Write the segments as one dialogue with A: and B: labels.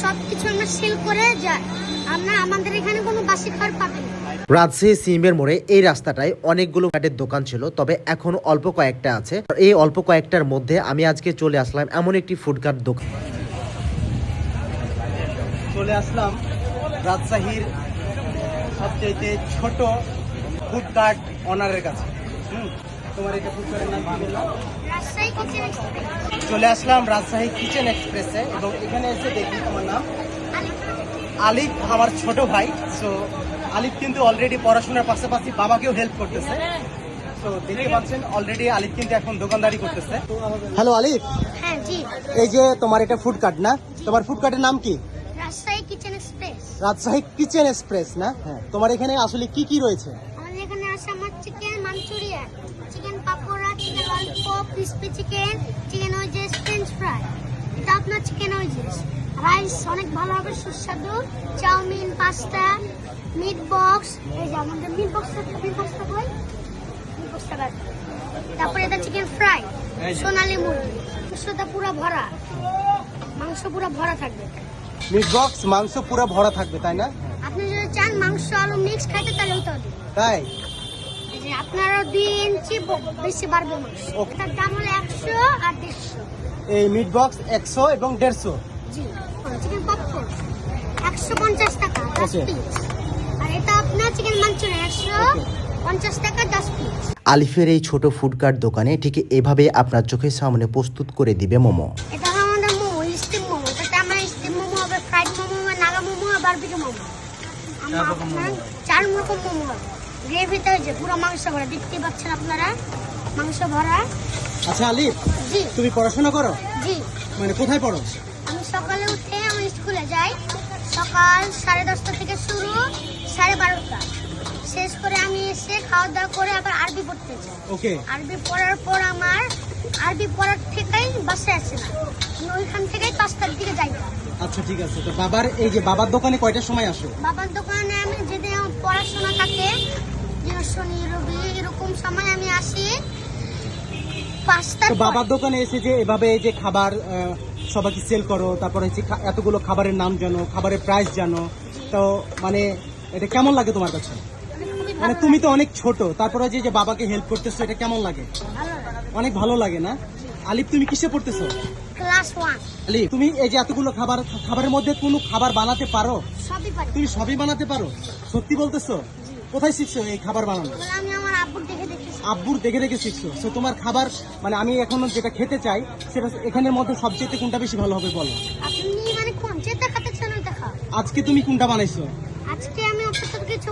A: সব
B: রাজশাহী সিমের মোড়ে এই রাস্তাটায় অনেকগুলো কাঠের দোকান ছিল, তবে এখন অল্প কয়েকটা আছে। এই অল্প কয়েকটার মধ্যে আমি আজকে চলে আসলাম এমন একটি ফুডকার্ট দোকান।
C: চলে আসলাম রাজশাহীর সবচেয়ে ছোট ফুড কার্ট অনারের কাছে। তোমার এটা ফুড নাম কি বললাম
A: রাজশাহী কিচেন এক্সপ্রেস।
C: চলে আসলাম রাজশাহী কিচেন এক্সপ্রেসে এবং এখানে এসে দেখি তোমার নাম আলিফ আমার ছোট ভাই। সো আলিফ কিন্তু অলরেডি পড়াশোনার পাশাপাশি বাবাকেও হেল্প করতেছে। তো দেখতে পাচ্ছেন অলরেডি আলিফ কিন্তু এখন দোকানদারি করতেছে। হ্যালো আলিফ।
A: হ্যাঁ জি।
C: এই যে তোমার এটা ফুড কার্ট না? তোমার ফুড কার্টের নাম কি?
A: Rajshahi kitchen express.
C: Rajshahi kitchen express না? হ্যাঁ। তোমার এখানে আসলে কি কি রয়েছে?
A: আমাদের এখানে আছে আমার chicken manchurian. Chicken lollipop crispy chicken chicken wedges fry. এটা আপনার চিকেন ওয়েজেস রাইস অনেক ভালো হবে সুস্বাদু। চাউমিন পাস্তা মিট বক্স এই যে আমাদের মিট বক্সটা মিট বক্সটা কই? মিট বক্সটা বাদ। তারপরে এটা চিকেন ফ্রাই সোনালি মুরগি। মাংসটা পুরো ভরা। মাংস পুরো ভরা থাকবে।
C: মিট বক্স মাংস পুরো ভরা থাকবে তাই না?
A: আপনি যদি চান মাংস আলু মিক্স খাইতে তাহলে ওইটাও দিন।
C: তাই?
A: যে আপনারা দুই ইঞ্চি বেশি বাড়বে এটার দাম হলো একশো আর দেড়শো।
C: এই মিট বক্স একশো এবং দেড়শো।
A: জি চিকেন পপকর্ন একশো পঞ্চাশ টাকা দশ পিস আর এটা আপনার চিকেন মাঞ্চুরিয়ান একশো পঞ্চাশ টাকা দশ পিস
B: আলিফের এই ছোট ফুডকার্ট দোকানে ঠিক এভাবে আপনার চোখের সামনে প্রস্তুত করে দিবে মোমো।
A: এটা আমাদের মোমো স্টিম মোমো। আমরা স্টিম মোমো হবে ফ্রাইড মোমো হবে নাগা মোমো হবে মোমো। আমরা চার রকম মোমো হবে। গ্রেভিতে হয়েছে পুরো মাংস ভরা দেখতে পাচ্ছেন আপনারা? মাংস ভরা।
C: আচ্ছা আলিফ
A: জি।
C: তুমি পড়াশোনা করো?
A: জি।
C: মানে কোথায় পড়ো?
A: আমি সকালে উঠে আমি স্কুলে যাই। সকাল সাড়ে দশটা থেকে শুরু সাড়ে বারোটা। শেষ করে আমি এসে খাওয়া দাওয়া করে আবার আরবি পড়তে যাই।
C: ওকে।
A: আরবি পড়ার পর আমার আরবি পড়ার থেকেই বাসে আসে না। ওইখান থেকেই পাঁচটার দিকে যাই।
C: আচ্ছা ঠিক আছে। তো বাবার এই যে বাবার দোকানে কয়টার সময় আসো?
A: বাবার দোকানে আমি যেদিন আমার পড়াশোনা থাকে শনি রবি এরকম সময় আমি আসি।
C: বাবার দোকানে এসে যে এভাবে এই যে খাবার সবাইকে সেল করো তারপর হচ্ছে এতগুলো খাবারের নাম জানো খাবারের প্রাইস জানো তো মানে এটা কেমন লাগে তোমার কাছে? মানে তুমি তো অনেক ছোট তারপরে যে যে বাবাকে হেল্প করতেছো এটা কেমন লাগে?
A: লাগে।
C: অনেক ভালো লাগে না? আলিফ তুমি কিসে পড়তেছো?
A: ক্লাস
C: তুমি এই যে এতগুলো খাবার খাবারের মধ্যে কোনো খাবার বানাতে পারো?
A: সবই পারি।
C: তুমি সবই বানাতে পারো? সত্যি বলতেছো? কোথায় শিখছো এই খাবার বানানো?
A: আমি আমার আব্বুর দেখে
C: আব্বুর দেখে দেখে শিখছো। তো তোমার খাবার মানে আমি এখনও যেটা খেতে চাই সেটা এখানের মধ্যে সবচেয়ে কোনটা বেশি ভালো হবে বলো?
A: আপনি মানে কোন যেটা খাতে চান ওইটা খাও
C: আজকে তুমি কোনটা বানাইছো?
A: আজকে আমি অত কিছু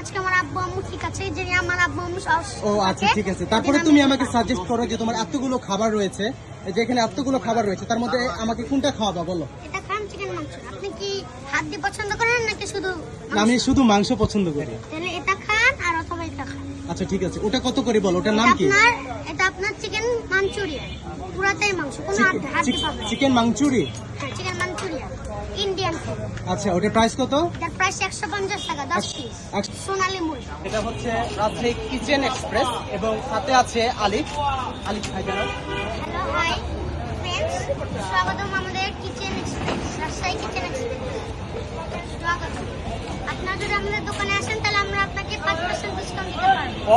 A: আজকে আমার আব্বু আম্মু ঠিক আছে যে আমার আব্বু আম্মু
C: ও আচ্ছা ঠিক আছে। তারপরে তুমি আমাকে সাজেস্ট করো যে তোমার এতগুলো খাবার রয়েছে এই যে এখানে এতগুলো খাবার রয়েছে তার মধ্যে আমাকে কোনটা খাওয়াবা বলো?
A: এটা খান চিকেন মাংস। আপনি কি হাত দিয়ে পছন্দ করেন নাকি শুধু
C: আমি শুধু মাংস পছন্দ করি।
A: তাহলে এটা খান আর অথবা এটা খান।
C: আচ্ছা ঠিক আছে। ওটা কত করে বলো? ওটার নাম কি?
A: আপনার এটা আপনার চিকেন মাঞ্চুরিয়ান পুরাটাই মাংস কোনো।
C: চিকেন মাংচুরি?
A: হ্যাঁ চিকেন মাঞ্চুরিয়ান ইন্ডিয়ান
C: আচ্ছা ওটার প্রাইস কত?
A: এটার প্রাইস একশো পঞ্চাশ টাকা দশ পিস
C: একশো-
A: সোনালি মুরগি
C: এটা হচ্ছে রাজশাহী কিচেন এক্সপ্রেস এবং সাথে আছে আলিফ। আলিফ ভাই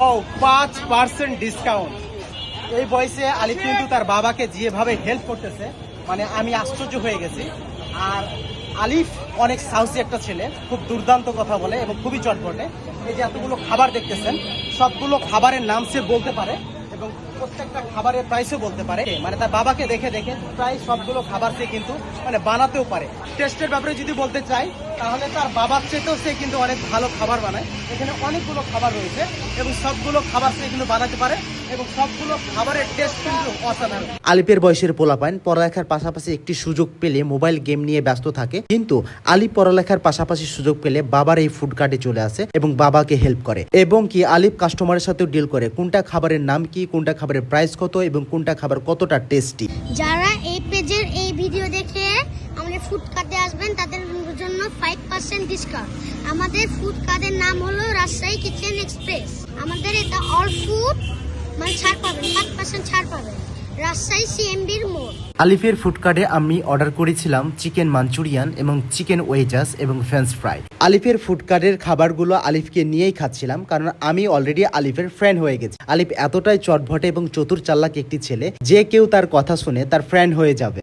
C: ও পাঁচ পার্সেন্ট ডিসকাউন্ট এই বয়সে আলিফ কিন্তু তার বাবাকে যেভাবে হেল্প করতেছে মানে আমি আশ্চর্য হয়ে গেছি। আর আলিফ অনেক সাহসী একটা ছেলে, খুব দুর্দান্ত কথা বলে এবং খুবই চটপটে। এই যে এতগুলো খাবার দেখতেছেন, সবগুলো খাবারের নাম সে বলতে পারে এবং প্রত্যেকটা খাবারের প্রাইসও বলতে পারে। মানে তার বাবাকে দেখে দেখে প্রায় সবগুলো খাবার সে কিন্তু মানে বানাতেও পারে। টেস্টের ব্যাপারে যদি বলতে চাই তাহলে তার বাবার চেয়েতেও সে কিন্তু অনেক ভালো খাবার বানায়। এখানে অনেকগুলো খাবার রয়েছে এবং সবগুলো খাবার সে কিন্তু বানাতে পারে এবং সবগুলো খাবারের টেস্ট কিন্তু অসাধারণ।
B: আলিফের বয়সের পোলাপাইন পড়ালেখার পাশাপাশি একটি সুযোগ পেলে মোবাইল গেম নিয়ে ব্যস্ত থাকে। কিন্তু আলিফ পড়ালেখার পাশাপাশি সুযোগ পেলে বাবার এই ফুড কার্টে চলে আসে এবং বাবাকে হেল্প করে। এবং কি আলিফ কাস্টমারের সাথেও ডিল করে কোনটা খাবারের নাম কি কোনটা খাবারের প্রাইস কত এবং কোনটা খাবার কতটা টেস্টি
A: যারা এই পেজের এই ভিডিও দেখে আমাদের ফুড কার্টে আসবেন, তাদের জন্য ফাইভ পার্সেন্ট ডিসকাউন্ট আমাদের ফুড কার্টের নাম হলো রাজশাহী কিচেন এক্সপ্রেস। আমাদের এটা অল ফুড মানে ছাড় পাবেন ফাইভ পার্সেন্ট ছাড় পাবেন। রাজশাহী সিএমবির মোড়।
B: আলিফের ফুডকার্টে আমি অর্ডার করেছিলাম চিকেন মাঞ্চুরিয়ান এবং চিকেন ওয়েজাস এবং ফ্রেঞ্চ ফ্রাই। আলিফের ফুডকার্টের খাবারগুলো আলিফকে নিয়েই খাচ্ছিলাম কারণ আমি অলরেডি আলিফের ফ্রেন্ড হয়ে গেছি। আলিফ এতটাই চটভটে এবং চতুর চাল্লাক একটি ছেলে, যে কেউ তার কথা শুনে তার ফ্রেন্ড হয়ে যাবে।